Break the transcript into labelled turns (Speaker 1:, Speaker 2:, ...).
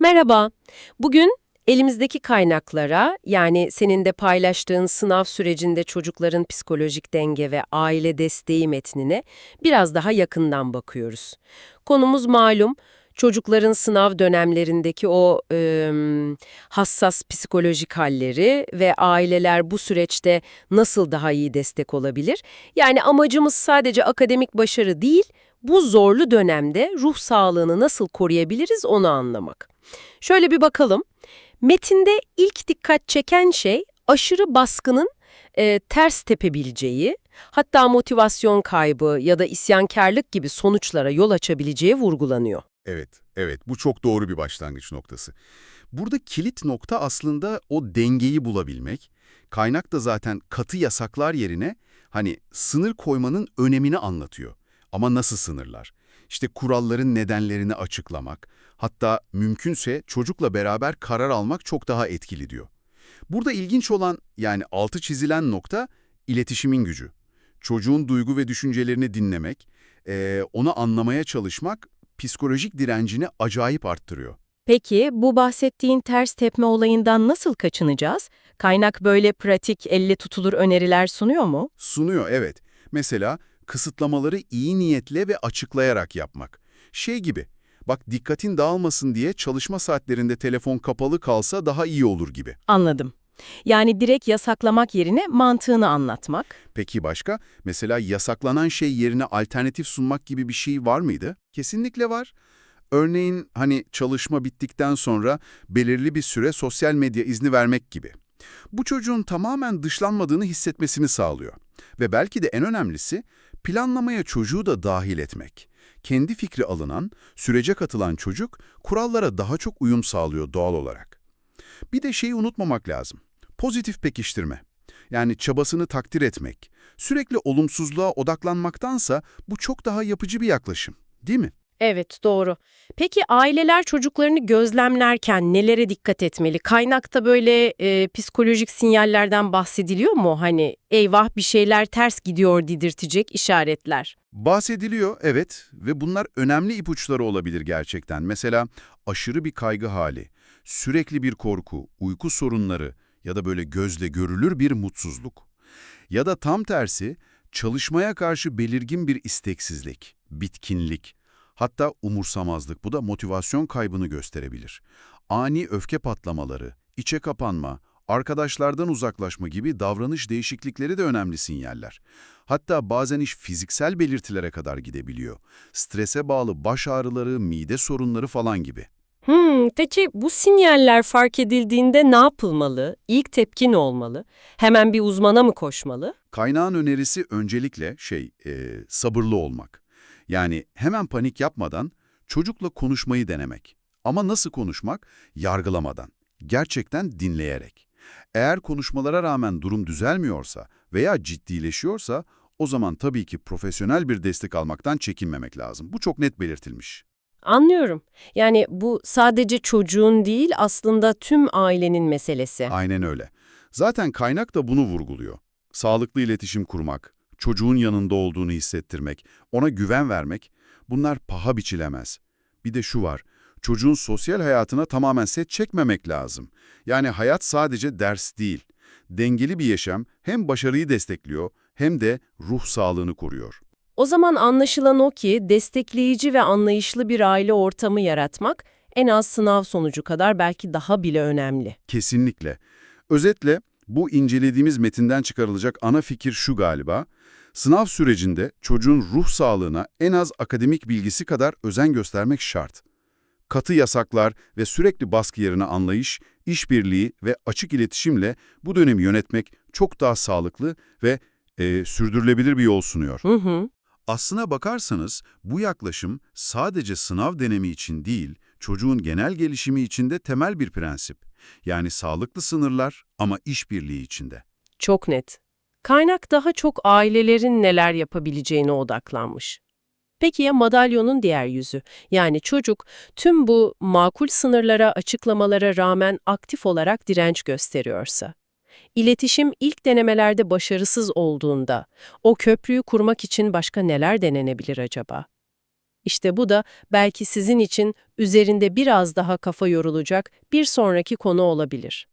Speaker 1: Merhaba. Bugün elimizdeki kaynaklara, yani senin de paylaştığın sınav sürecinde çocukların psikolojik denge ve aile desteği metnine biraz daha yakından bakıyoruz. Konumuz malum, çocukların sınav dönemlerindeki o em, hassas psikolojik halleri ve aileler bu süreçte nasıl daha iyi destek olabilir? Yani amacımız sadece akademik başarı değil, bu zorlu dönemde ruh sağlığını nasıl koruyabiliriz onu anlamak. Şöyle bir bakalım. Metinde ilk dikkat çeken şey aşırı baskının e, ters tepebileceği, hatta motivasyon kaybı ya da isyankarlık gibi sonuçlara yol açabileceği vurgulanıyor.
Speaker 2: Evet, evet. Bu çok doğru bir başlangıç noktası. Burada kilit nokta aslında o dengeyi bulabilmek. Kaynak da zaten katı yasaklar yerine hani sınır koymanın önemini anlatıyor. Ama nasıl sınırlar? İşte kuralların nedenlerini açıklamak, hatta mümkünse çocukla beraber karar almak çok daha etkili diyor. Burada ilginç olan yani altı çizilen nokta iletişimin gücü. Çocuğun duygu ve düşüncelerini dinlemek, eee, onu anlamaya çalışmak psikolojik direncini acayip arttırıyor.
Speaker 3: Peki bu bahsettiğin ters tepme olayından nasıl kaçınacağız? Kaynak böyle pratik, elle tutulur öneriler sunuyor mu?
Speaker 2: Sunuyor evet. Mesela kısıtlamaları iyi niyetle ve açıklayarak yapmak. Şey gibi, bak dikkatin dağılmasın diye çalışma saatlerinde telefon kapalı kalsa daha iyi olur gibi.
Speaker 3: Anladım. Yani direkt yasaklamak yerine mantığını anlatmak.
Speaker 2: Peki başka? Mesela yasaklanan şey yerine alternatif sunmak gibi bir şey var mıydı? Kesinlikle var. Örneğin hani çalışma bittikten sonra belirli bir süre sosyal medya izni vermek gibi. Bu çocuğun tamamen dışlanmadığını hissetmesini sağlıyor. Ve belki de en önemlisi planlamaya çocuğu da dahil etmek. Kendi fikri alınan, sürece katılan çocuk kurallara daha çok uyum sağlıyor doğal olarak. Bir de şeyi unutmamak lazım. Pozitif pekiştirme. Yani çabasını takdir etmek. Sürekli olumsuzluğa odaklanmaktansa bu çok daha yapıcı bir yaklaşım. Değil mi?
Speaker 1: Evet, doğru. Peki aileler çocuklarını gözlemlerken nelere dikkat etmeli? Kaynakta böyle e, psikolojik sinyallerden bahsediliyor mu? Hani eyvah bir şeyler ters gidiyor dedirtecek işaretler.
Speaker 2: Bahsediliyor, evet ve bunlar önemli ipuçları olabilir gerçekten. Mesela aşırı bir kaygı hali, sürekli bir korku, uyku sorunları ya da böyle gözle görülür bir mutsuzluk. Ya da tam tersi, çalışmaya karşı belirgin bir isteksizlik, bitkinlik, hatta umursamazlık. Bu da motivasyon kaybını gösterebilir. Ani öfke patlamaları, içe kapanma, arkadaşlardan uzaklaşma gibi davranış değişiklikleri de önemli sinyaller. Hatta bazen iş fiziksel belirtilere kadar gidebiliyor. Strese bağlı baş ağrıları, mide sorunları falan gibi.
Speaker 1: Hmm, peki bu sinyaller fark edildiğinde ne yapılmalı? İlk tepki ne olmalı? Hemen bir uzmana mı koşmalı?
Speaker 2: Kaynağın önerisi öncelikle şey, e, sabırlı olmak. Yani hemen panik yapmadan çocukla konuşmayı denemek. Ama nasıl konuşmak? Yargılamadan, gerçekten dinleyerek. Eğer konuşmalara rağmen durum düzelmiyorsa veya ciddileşiyorsa o zaman tabii ki profesyonel bir destek almaktan çekinmemek lazım. Bu çok net belirtilmiş.
Speaker 1: Anlıyorum. Yani bu sadece çocuğun değil aslında tüm ailenin meselesi.
Speaker 2: Aynen öyle. Zaten kaynak da bunu vurguluyor. Sağlıklı iletişim kurmak, çocuğun yanında olduğunu hissettirmek, ona güven vermek bunlar paha biçilemez. Bir de şu var, çocuğun sosyal hayatına tamamen set çekmemek lazım. Yani hayat sadece ders değil. Dengeli bir yaşam hem başarıyı destekliyor hem de ruh sağlığını koruyor.
Speaker 1: O zaman anlaşılan o ki destekleyici ve anlayışlı bir aile ortamı yaratmak en az sınav sonucu kadar belki daha bile önemli.
Speaker 2: Kesinlikle. Özetle bu incelediğimiz metinden çıkarılacak ana fikir şu galiba. Sınav sürecinde çocuğun ruh sağlığına en az akademik bilgisi kadar özen göstermek şart. Katı yasaklar ve sürekli baskı yerine anlayış, işbirliği ve açık iletişimle bu dönemi yönetmek çok daha sağlıklı ve e, sürdürülebilir bir yol sunuyor.
Speaker 1: Hı hı.
Speaker 2: Aslına bakarsanız bu yaklaşım sadece sınav dönemi için değil, çocuğun genel gelişimi için de temel bir prensip. Yani sağlıklı sınırlar ama işbirliği içinde.
Speaker 1: Çok net. Kaynak daha çok ailelerin neler yapabileceğine odaklanmış. Peki ya madalyonun diğer yüzü? Yani çocuk tüm bu makul sınırlara, açıklamalara rağmen aktif olarak direnç gösteriyorsa? İletişim ilk denemelerde başarısız olduğunda o köprüyü kurmak için başka neler denenebilir acaba? İşte bu da belki sizin için üzerinde biraz daha kafa yorulacak bir sonraki konu olabilir.